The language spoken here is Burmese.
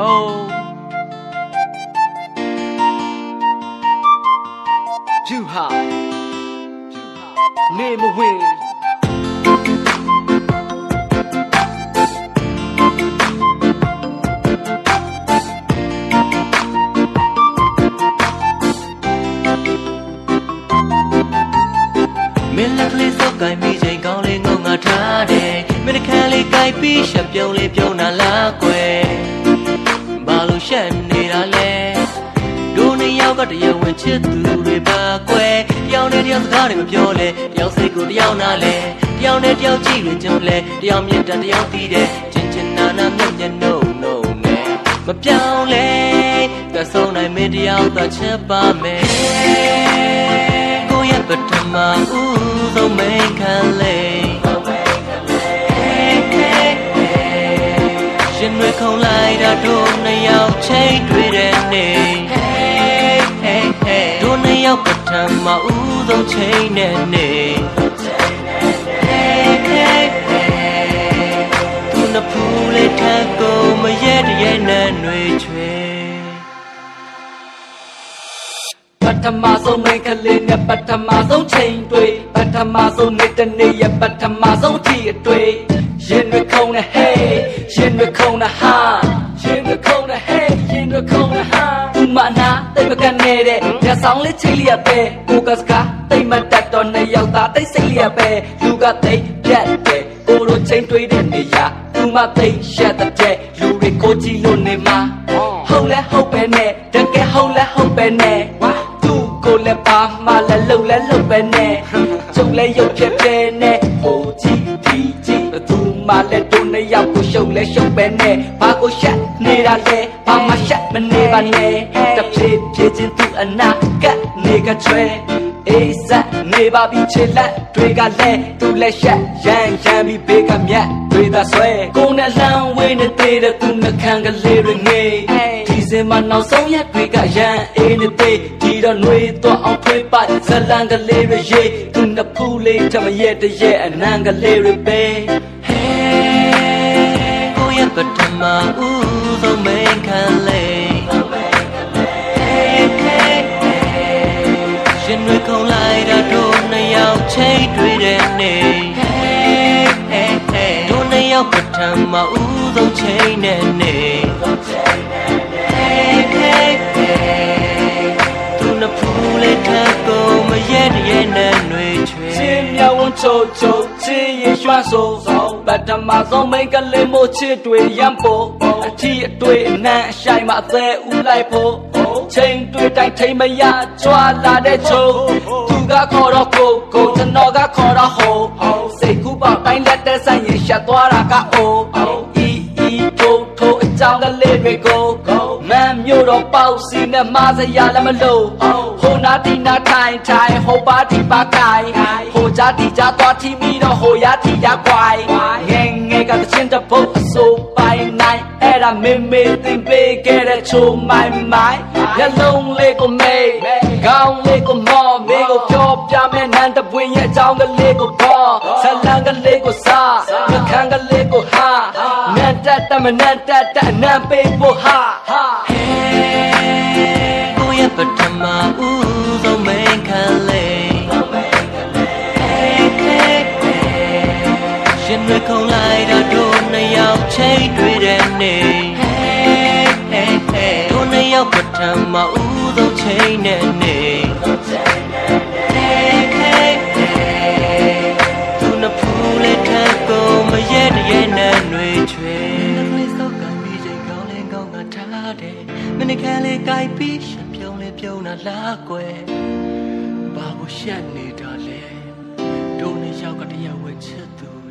home ဂျူဟာနေမဝင်မင်းလက်ကလေးစောက်ကင်မိချိန်ကောင်းလေးငုံငါထားတယ်မင်းတစ်ခါလေးကြိုက်ပြီးရှက်ပြုံးလေးပြုံးတာလားကွယ် ဘာလို့ရှက်နေတာလဲတို့နှစ်ယောက်ကတရားဝင်ချစ်သူတွေပါကွယ်တယောက်နဲ့တယောက်စကားတွေမပြောလဲတယောက်စိတ်ကိုတယောက်နားလဲတယောက်နဲ့တယောက်ကြည့်လို့ကြုံလဲတယောက်မြင်တန်တယောက်သိတယ်ချင်းချင်းနာနာမျက်မျက်နှုတ်နှုတ်နဲ့မပြောင်းလဲသက်ဆုံးနိုင်မင်းတယောက်သာချစ်ပါမယ်ကိုယ့်ရဲ့ပထမဦးဆုံးမိန်ခံလေး တွေခုံလိုက်တာတို့နှစ်ယောက်ချိန်တွေ့တဲ့နေ့တို့နှစ်ယောက်ပထမဦးဆုံးချိန်တဲ့နေ့သူနှစ်ဖူးလေးထပ်ကိုမရဲတရဲနဲ့ຫນွေချွေပထမဆုံးမိန်းကလေးနဲ့ပထမဆုံးချိန်တွေ့ပထမဆုံးနေ့တစ်နေ့ရဲ့ပထမဆုံးအထီအတွေ့ ရင်တွေခုံနဲ့ hey ရင်တွေခုံနဲ့ဟာရင်တွေခုံနဲ့ hey ရင်တွေခုံနဲ့ဟာသူမနာတိတ်မကန်နေတဲ့ညဆောင်လေးချိန်လျက်ပဲကိုကစကားတိတ်မတက်တော့နှစ်ယောက်သားတိတ်စိတ်လျက်ပဲလူကတိတ်ပြတ်တယ်ကိုလိုချိန်တွေ့တဲ့နေရာသူမတိတ်ရှက်တဲ့လူတွေကိုကြည့်လို့နေမှာဟုတ်လဲဟုတ်ပဲနဲ့တကယ်ဟုတ်လဲဟုတ်ပဲနဲ့သူ့ကိုလည်းပါမှလည်းလှုပ်လည်းလှုပ်ပဲနဲ့ကျုပ်လည်းရုပ်ပြပြနဲ့ဟိုကြည့်ဒီကြည့်ဘသူ မှလည်းတို့နှစ်ယောက်ကိုရှုပ်လည်းရှုပ်ပဲနဲ့ဘာကိုရှက်နေတာလဲဘာမှရှက်မနေပါနဲ့တစ်ဖြည်းဖြည်းချင်းသူ့အနာကပ်နေကချွဲအေးစက်နေပါပြီချေလက်တွေကလည်းသူ့လည်းရှက်ရမ်းရမ်းပြီးဘေးကမြတ်တွေသာဆွဲကိုယ်နဲ့လှမ်းဝေးနေတဲ့သူ့နှခမ်းကလေးတွေငေးဒီစင်မနောက်ဆုံးရက်တွေကရမ်းအေးနေသေးဒီတော့နှွေးတော့အောင်ထွေးပတ်ဇလန်ကလေးတွေရေးသူနှစ်ဖူးလေးထမရဲ့တရဲ့အနံကလေးတွေပဲကိုယ့်ရဲ့ပ ထမဦးဆုံးမိန်ခံလေးရှင်တွေခုံလိုက်တာတို့နှစ်ယောက်ချိန်တွေ့တဲ့နေ့တို့နှစ်ယောက်ပထမဦးဆုံးချိန်တဲ့နေ့သူ မြဝန်းချိုချိုချင်းရရွှမ်းဆိုဆုံးပထမဆုံးမိန်ကလေးမို့ချစ်တွေရမ်းဖို့အထီးအတွေ့အနှံ့အရှိုင်မှာအသေးဦးလိုက်ဖို့ချိန်တွေ့တိုင်းထိမ့်မရကြွာလာတဲ့ချိုသူကခေါ်တော့ကိုကိုကျွန်တော်ကခေါ်တော့ဟိုစိတ်ကူးပေါက်တိုင်းလက်တဲ့ဆိုင်ရင်ရှက်သွားတာကအိုအီအီထိုးထိုးအကြောင်းကလေးတွေကိုမမ်းမျိုးတော့ပေါက်စီနဲ့မစရာလည်းမလို့ဟိုနာတီနာထိုင်ထိုင်ဟိုပါတီပါကိုင် ဟိုကြတီကြသွားတီမီတော့ဟိုရတီရကွိုင်ငယ်ငယ်ကတချင်းတပုတ်အစိုးပိုင်နိုင်အဲ့ဒါမေမေတင်ပေးခဲ့တဲ့ချိုမိုင်မိုင်ရလုံးလေးကိုမေးကောင်းလေးကိုမော်မေကိုပြောပြမယ်နန်းတပွင့်ရဲ့အကြောင်းကလေးကိုပေါ်ဇလန်ကလေးကိုစားမခန်းကလေးကိုဟာနန်းတက်တမနန်းတက်တအနံပေးဖို့ဟာဟာ ရှင်တွေခုံလိုက်တာတို့နှစ်ယောက်ချိန်တွေ့တဲ့နေ့တို့နှစ်ယောက်ပထမဦးဆုံးချိန်တဲ့နေ့သူနှစ်ဖူးလေးထပ်ကိုမရဲတရဲနဲ့နှွေချွေလေးစောက်ကမိချိန်ကောင်းလေးကောင်းကထားတယ်မင်းကလေးကြိုက်ပြီးရှပြုံးလေးပြုံးတာလားကွယ်ဘာကိုရှက်နေတာလဲတို့နှစ်ယောက်ကတရားဝင်ချစ်သူ